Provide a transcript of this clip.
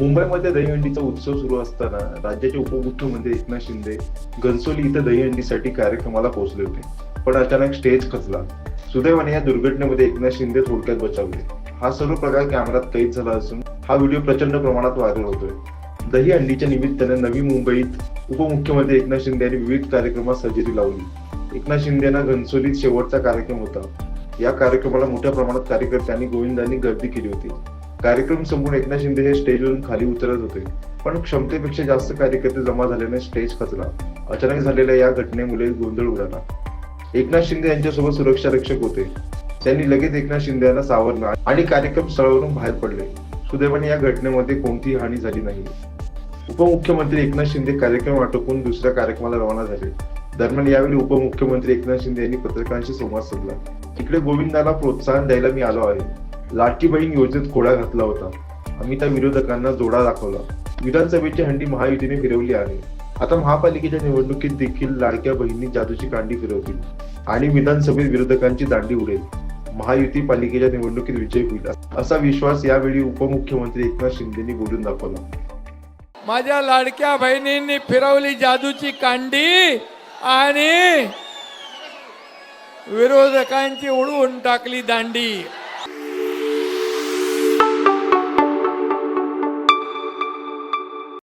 मुंबईमध्ये दहीहंडीचा उत्सव सुरू असताना राज्याचे उपमुख्यमंत्री म्हणजे एकनाथ शिंदे घनसोली इथं दहीहंडीसाठी कार्यक्रमाला पोहोचले होते. पण अचानक स्टेज खचला. सुदैवाने या दुर्घटनेमध्ये एकनाथ शिंदे थोडक्यात बचावले. हा सर्व प्रकार कॅमेरात कैद झाला असून हा व्हिडिओ प्रचंड प्रमाणात व्हायरल होतोय. दहीहंडीच्या निमित्ताने नवी मुंबईत उपमुख्यमंत्री एकनाथ शिंदे यांनी विविध कार्यक्रमात हजेरी लावली. एकनाथ शिंदे यांना घनसोलीत शेवटचा कार्यक्रम होता. या कार्यक्रमाला मोठ्या प्रमाणात कार्यकर्त्यांनी गोविंदांनी गर्दी केली होती. कार्यक्रम संपून एकनाथ शिंदे हे स्टेजवरून खाली उतरत होते. पण क्षमतेपेक्षा जास्त कार्यकर्ते जमा झाल्याने स्टेज खचला. अचानक झालेल्या या घटनेमुळे गोंधळ उडाला. एकनाथ शिंदे यांच्यासोबत सुरक्षा रक्षक होते. त्यांनी लगेच एकनाथ शिंदे यांना सावरला आणि कार्यक्रम स्थळावरून बाहेर पडले. सुदैवाने या घटनेमध्ये कोणतीही हानी झाली नाही. उपमुख्यमंत्री एकनाथ शिंदे कार्यक्रम आटोपून दुसऱ्या कार्यक्रमाला रवाना झाले. दरम्यान यावेळी उपमुख्यमंत्री एकनाथ शिंदे यांनी पत्रकारांशी संवाद साधला. इकडे गोविंदाला प्रोत्साहन द्यायला मी आलो आहे. लाडकी बहीण योजनेत खोडा घातला होता. आम्ही त्या विरोधकांना जोडा दाखवला. विधानसभेची हंडी महायुतीने फिरवली आहे. आता महापालिकेच्या निवडणुकीत देखील लाडक्या बहिणी जादूची कांडी फिरवतील आणि विधानसभेत विरोधकांची दांडी उडेल. महायुती पालिकेच्या निवडणुकीत विजय होईल असा विश्वास यावेळी उपमुख्यमंत्री एकनाथ शिंदेनी बोलून दाखवला. माझ्या लाडक्या बहिणींनी फिरवली जादूची कांडी आणि विरोधकांची उडवून टाकली दांडी.